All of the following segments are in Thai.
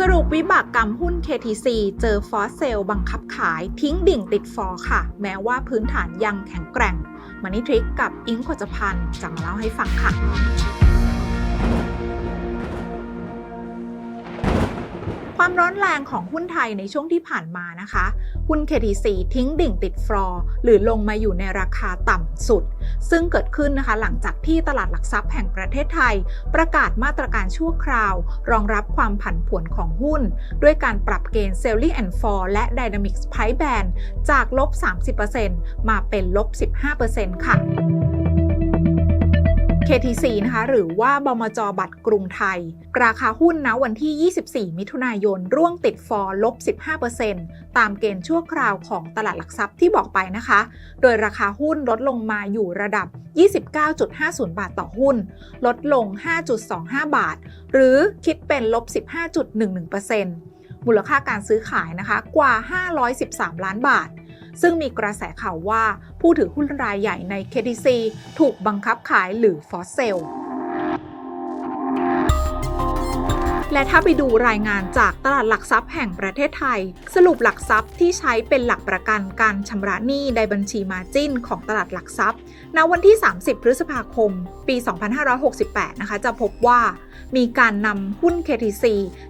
สรุปวิบากกรรมหุ้น KTC เจอฟอสเซลบังคับขายทิ้งดิ่งติดฟอค่ะ แม้ว่าพื้นฐานยังแข็งแกร่ง มันนี่ทริกกับอิงขจพันธ์จะมาเล่าให้ฟังค่ะ ความร้อนแรงของหุ้นไทยในช่วงที่ผ่านมานะคะ หุ้น KTC ทิ้งดิ่งติดฟลอร์หรือลงมาอยู่ในราคาต่ำสุด ซึ่งเกิดขึ้นนะคะหลังจากที่ตลาดหลักทรัพย์แห่งประเทศไทย ประกาศมาตรการชั่วคราว รองรับความผันผวนของหุ้น ด้วยการปรับเกณฑ์ Selling and Fall และ Dynamics Price Band จากลบ 30%มาเป็นลบ 15%ค่ะ KTC นะคะหรือว่าบมจบัตรกรุงไทย ราคาหุ้นนะวันที่ 24 มิถุนายน ร่วงติดฟอร์ลบ 15%ตามเกณฑ์ชั่วคราวของตลาดหลักทรัพย์ที่บอกไปนะคะ โดยราคาหุ้นลดลงมาอยู่ระดับ 29.50 บาทต่อหุ้น ลดลง 5.25 บาท หรือคิดเป็นลบ 15.11%มูลค่าการซื้อขายนะคะกว่า 513 ล้านบาท ซึ่งมีกระแสข่าวว่าผู้ถือหุ้นรายใหญ่ใน KDC ถูกบังคับขายหรือฟอสเซล และถ้าไปดูรายงานจากตลาดหลักทรัพย์แห่งประเทศไทย สรุปหลักทรัพย์ที่ใช้เป็นหลักประกันการชำระหนี้ในบัญชีมาจิ้นของตลาดหลักทรัพย์ ณ วันที่ 30 พฤษภาคม ปี 2568 นะคะ จะพบว่า มีการนำหุ้น KTC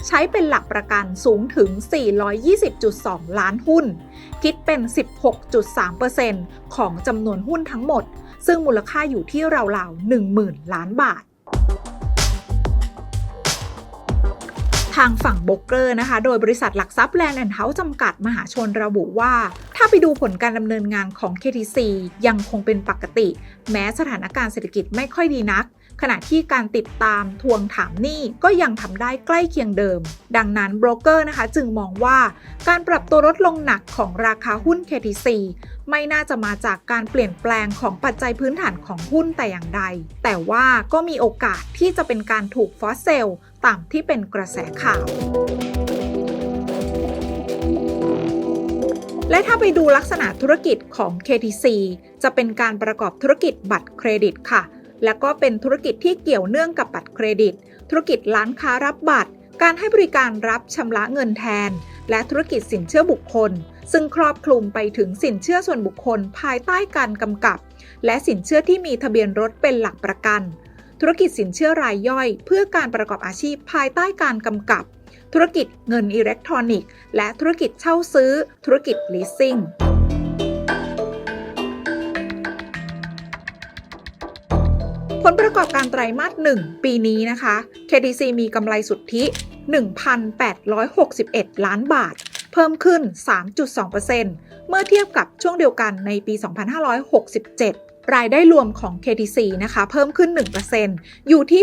ใช้เป็นหลักประกันสูงถึง 420.2 ล้านหุ้น คิดเป็น 16.3%ของจำนวนหุ้นทั้งหมด ซึ่งมูลค่าอยู่ที่ราวๆ 10,000 ล้านบาท ทางฝั่งโบรกเกอร์นะคะ โดยบริษัทหลักทรัพย์แลนด์แอนด์เฮาส์จำกัดมหาชนระบุว่า ถ้าไปดูผลการดำเนินงานของ KTC ยังคงเป็นปกติ แม้สถานการณ์เศรษฐกิจไม่ค่อยดีนัก ขณะที่การติดตามทวงถามหนี้ก็ยังทำได้ใกล้เคียงเดิม ดังนั้นโบรกเกอร์นะคะจึงมองว่าการปรับตัวลดลงหนักของราคาหุ้น KTC ไม่น่าจะมาจากการเปลี่ยนแปลงของปัจจัยพื้นฐานของหุ้นแต่อย่างใด แต่ว่าก็มีโอกาสที่จะเป็นการถูกฟอสเซล ตามที่เป็นกระแสข่าว และถ้าไปดูลักษณะธุรกิจของ KTC จะเป็นการประกอบธุรกิจบัตรเครดิตค่ะ และก็เป็นธุรกิจที่เกี่ยวเนื่องกับบัตรเครดิต ธุรกิจร้านค้ารับบัตร การให้บริการรับชำระเงินแทน และธุรกิจสินเชื่อบุคคล ซึ่งครอบคลุมไปถึงสินเชื่อส่วนบุคคลภายใต้การกำกับ และสินเชื่อที่มีทะเบียนรถเป็นหลักประกัน ธุรกิจสินเชื่อรายย่อย เพื่อการประกอบอาชีพภายใต้การกำกับ ธุรกิจเงินอิเล็กทรอนิกส์ และธุรกิจเช่าซื้อ ธุรกิจ leasing ผลประกอบการไตรมาส 1 ปีนี้นะคะ KTC มีกำไรสุทธิ 1,861 ล้านบาท เพิ่มขึ้น 3.2%เมื่อเทียบกับช่วงเดียวกันในปี 2567 รายได้รวมของ KTC นะคะ เพิ่มขึ้น 1%อยู่ที่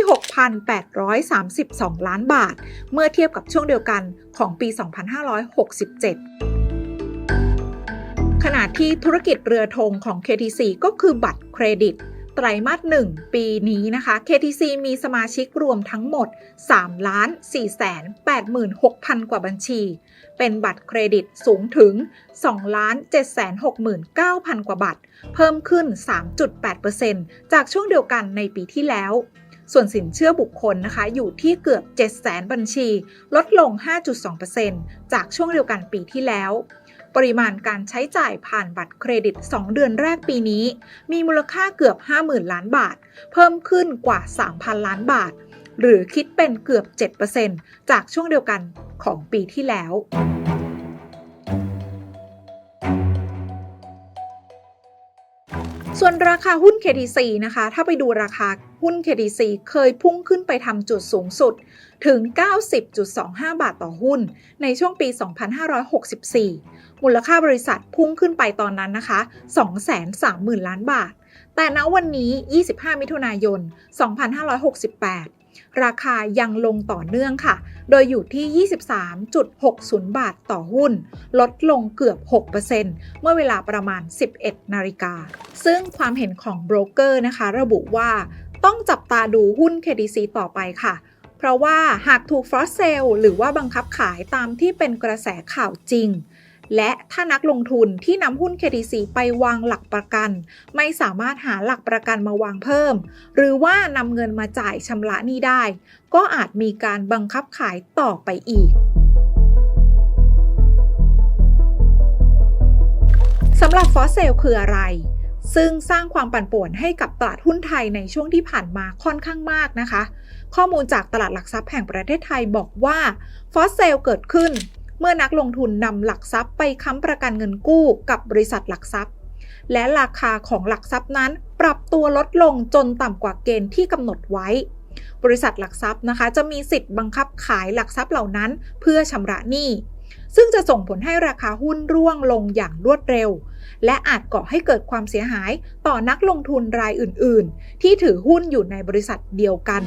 6,832 ล้านบาท เมื่อเทียบกับช่วงเดียวกันของปี 2567ขณะที่ธุรกิจเรือธงของ KTC ก็คือบัตรเครดิต ไตรมาส 1 ปีนี้นะคะ KTC มีสมาชิกรวมทั้งหมด 3 ล้าน 4 8 6 0 0 0 กว่าบัญชี เป็นบัตรเครดิตสูงถึง 2 ล้าน 7 6 9 0 0 0 กว่าบัตร เพิ่มขึ้น 3.8%จากช่วงเดียวกันในปีที่แล้ว ส่วนสินเชื่อบุคคลนะคะ อยู่ที่เกือบ7แสนบัญชี ลดลง 5.2%จากช่วงเดียวกันปีที่แล้ว ปริมาณการใช้จ่ายผ่านบัตรเครดิต 2 เดือนแรกปีนี้ มีมูลค่าเกือบ 50,000 ล้านบาท เพิ่มขึ้นกว่า 3,000 ล้านบาท หรือคิดเป็นเกือบ 7%จากช่วงเดียวกันของปีที่แล้ว ส่วนราคาหุ้น KTC นะคะ ถ้าไปดูราคาหุ้น KTC เคยพุ่งขึ้นไปทำจุดสูงสุดถึง 90.25 บาทต่อหุ้น ในช่วงปี 2564 มูลค่าบริษัทพุ่งขึ้นไปตอนนั้นนะคะ 230,000 ล้านบาท แต่ณวันนี้ 25 มิถุนายน 2568 ราคายังลงต่อเนื่องค่ะ โดยอยู่ที่ 23.60 บาทต่อหุ้น ลดลงเกือบ 6%เมื่อเวลาประมาณ 11 นาฬิกา ซึ่งความเห็นของโบรกเกอร์นะคะ ระบุว่าต้องจับตาดูหุ้น KDC ต่อไปค่ะ เพราะว่าหากถูกฟรอสเซลหรือว่าบังคับขายตามที่เป็นกระแสข่าวจริง และถ้านักลงทุนที่นำหุ้น KTC ไปวางหลักประกัน ไม่สามารถหาหลักประกันมาวางเพิ่ม หรือว่านำเงินมาจ่ายชำระหนี้ได้ ก็อาจมีการบังคับขายต่อไปอีกสำหรับฟอสเซลคืออะไร ซึ่งสร้างความปั่นป่วนให้กับตลาดหุ้นไทยในช่วงที่ผ่านมาค่อนข้างมากนะคะ ข้อมูลจากตลาดหลักทรัพย์แห่งประเทศไทยบอกว่าฟอสเซลเกิดขึ้น เมื่อนักลงทุนนำหลักทรัพย์ไปค้ำประกันเงินกู้กับบริษัทหลักทรัพย์ และราคาของหลักทรัพย์นั้นปรับตัวลดลงจนต่ำกว่าเกณฑ์ที่กำหนดไว้ บริษัทหลักทรัพย์นะคะ จะมีสิทธิ์บังคับขายหลักทรัพย์เหล่านั้น เพื่อชำระหนี้ซึ่งจะส่งผลให้ราคาหุ้นร่วงลงอย่างรวดเร็ว และอาจก่อให้เกิดความเสียหายต่อนักลงทุนรายอื่น ๆ ที่ถือหุ้นอยู่ในบริษัทเดียวกัน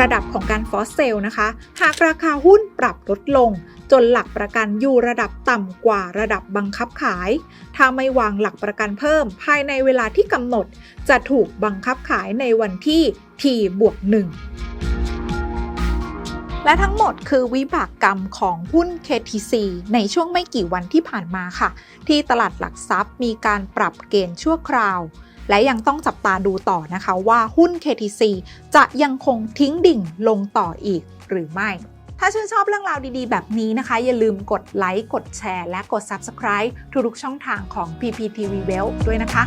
ระดับของการฟอสเซลนะคะ หากราคาหุ้นปรับลดลง จนหลักประกันอยู่ระดับต่ำกว่าระดับบังคับขาย ถ้าไม่วางหลักประกันเพิ่มภายในเวลาที่กำหนด จะถูกบังคับขายในวันที่ t บวก1และทั้งหมดคือวิบากกรรมของหุ้น KTC ในช่วงไม่กี่วันที่ผ่านมาค่ะ ที่ตลาดหลักทรัพย์มีการปรับเกณฑ์ชั่วคราว และยังต้องจับตาดูต่อนะคะว่าหุ้น KTC จะยังคงทิ้งดิ่งลงต่ออีกหรือไม่ ถ้าชื่นชอบเรื่องราวดีๆ แบบนี้นะคะ อย่าลืมกดไลค์ กดแชร์ และกด Subscribe ทุกๆช่องทางของ PPTV w e l l ด้วยนะคะ